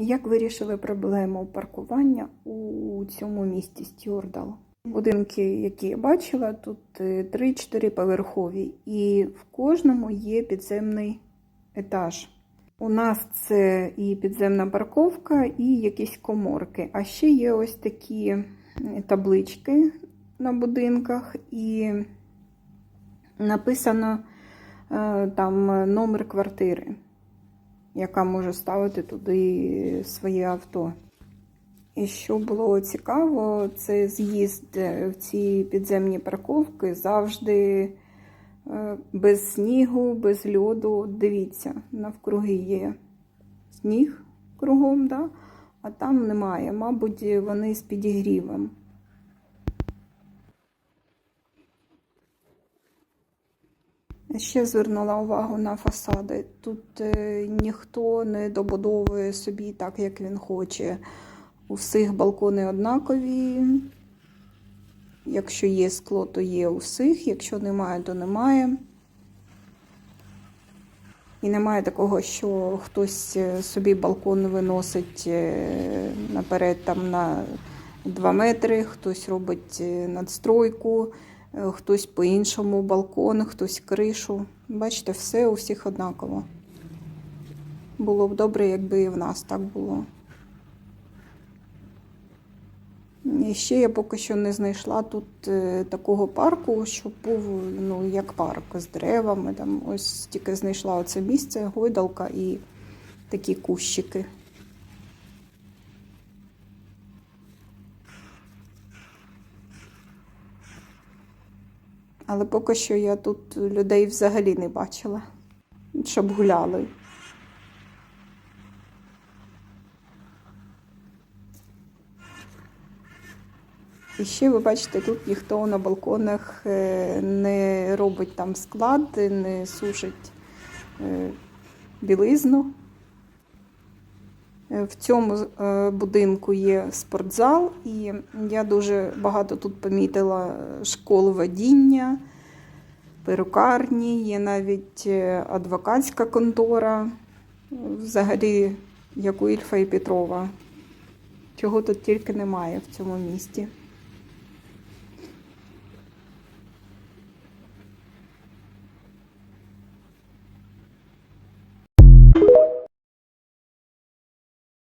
Як вирішили проблему паркування у цьому місті Стюардал? Будинки, які я бачила, тут 3-4 поверхові, і в кожному є підземний етаж. У нас це і підземна парковка, і якісь коморки. А ще є ось такі е, таблички на будинках, і написано е, там номер квартири, яка може ставити туди своє авто. І що було цікаво, це з'їзд в ці підземні парковки завжди е, без снігу, без льоду. Дивіться, навкруги є сніг кругом, да? а там немає. Мабуть, вони з підігрівом. Ще звернула увагу на фасади. Тут е, ніхто не добудовує собі так, як він хоче. У всіх балкони однакові. Якщо є скло, то є у всіх, якщо немає, то немає. І немає такого, що хтось е, собі балкон виносить е, наперед там на 2 метри, хтось робить надстройку, хтось по-іншому балкон, хтось кришу. Бачите, все у всіх однаково. Було б добре, якби і в нас так було. І ще я поки що не знайшла тут е, такого парку, щоб був ну, як парк з деревами. Там ось тільки знайшла оце місце, гойдалка і такі кущики. Але поки що я тут людей взагалі не бачила, щоб гуляли. І ще ви бачите, тут ніхто на балконах е, не робить там склад, не сушить е, білизну. Е, В цьому е, будинку є спортзал, і я дуже багато тут помітила школ водіння, перукарні, є навіть е, адвокатська контора, взагалі, як у Ільфа і Петрова. Чого тут тільки немає в цьому місті.